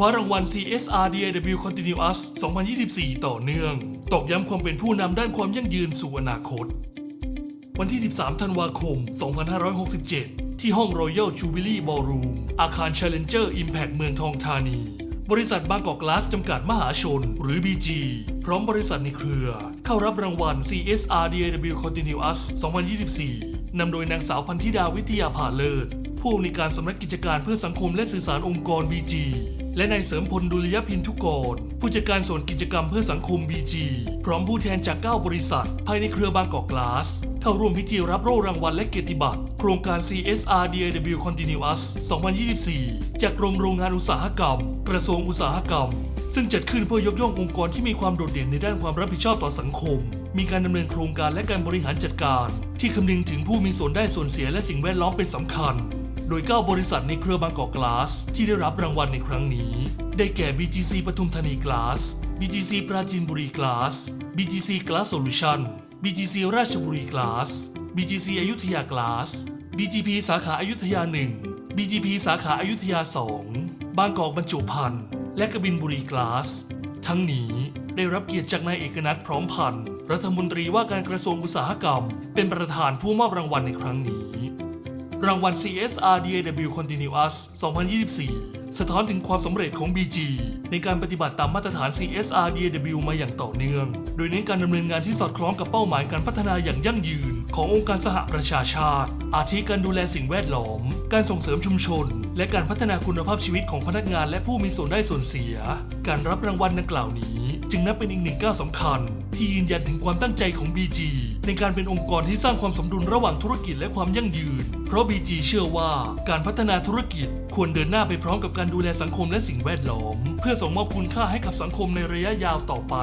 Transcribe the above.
ว้ารางวัล CSR DAW Continuous 2024 ต่อเนื่อง ตอกย้ำความเป็นผู้นำด้านความยั่งยืนสู่อนาคต วันที่ 13 ธันวาคม 2567 ที่ห้อง Royal Jubilee Ballroom อาคาร Challenger Impact เมืองทองธานี บริษัทบางกอกกลาสจำกัดมหาชน หรือ BG พร้อมบริษัทในเครือ เข้ารับรางวัล CSR DAW Continuous 2024 นำโดยนางสาวพันธิดาวิทยาภาเลิศ ผู้อำนวยการสำนักกิจการเพื่อสังคมและสื่อสารองค์กร BG และนายเสริมพลดุลยพินทุกรผู้จัดการส่วนกิจกรรมเพื่อสังคม BG พร้อมผู้แทนจาก 9 บริษัท ภายในเครือบางกอกกลาส เข้าร่วมพิธีรับโล่รางวัลและเกียรติบัตรโครงการ CSR DAW Continuous 2024 จากกรมโรงงานอุตสาหกรรม กระทรวงอุตสาหกรรม ซึ่งจัดขึ้นเพื่อยกย่ององค์กรที่มีความโดดเด่นในด้านความรับผิดชอบต่อสังคม มีการดำเนินโครงการและการบริหารจัดการ ที่คำนึงถึงผู้มีส่วนได้ส่วนเสียและสิ่งแวดล้อมเป็นสำคัญ โดย 9 บริษัทในเครือบางกอกกลาส ที่ได้รับรางวัลในครั้งนี้ ได้แก่ BGC ปทุมธานีกลาส BGC ปราจีนบุรีกลาส BGC Glass Solution BGC ราชบุรีกลาส BGC อยุธยากลาส BGP สาขาอายุทยา 1 BGP สาขาอายุทยา 2 บางกอกบรรจุภัณฑ์และกบินบุรีกลาส ทั้งนี้ได้รับเกียรติจากนายเอกนัทพร้อมพันธ์รัฐมนตรีว่าการกระทรวงอุตสาหกรรม เป็นประธานผู้มอบรางวัลในครั้งนี้ รางวัล CSR DAW Continuous 2024 สะท้อนถึงความสำเร็จของ BG ในการปฏิบัติตามมาตรฐาน CSR DAW มาอย่างต่อเนื่อง โดยเน้นการดำเนินงานที่สอดคล้องกับเป้าหมายการพัฒนาอย่างยั่งยืน ขององค์การสหประชาชาติ อาทิการดูแลสิ่งแวดล้อม การส่งเสริมชุมชน และการพัฒนาคุณภาพชีวิตของพนักงานและผู้มีส่วนได้ส่วนเสีย การรับรางวัลดังกล่าวนี้ จึงนับเป็นอีกหนึ่งก้าวสำคัญ ที่ยืนยันถึงความตั้งใจของ BG ในการเป็นองค์กรที่สร้างความสมดุลระหว่างธุรกิจและความยั่งยืน เพราะ BG เชื่อว่าการพัฒนาธุรกิจควรเดินหน้าไปพร้อมกับการดูแลสังคมและสิ่งแวดล้อม เพื่อส่งมอบคุณค่าให้กับสังคมในระยะยาวต่อไป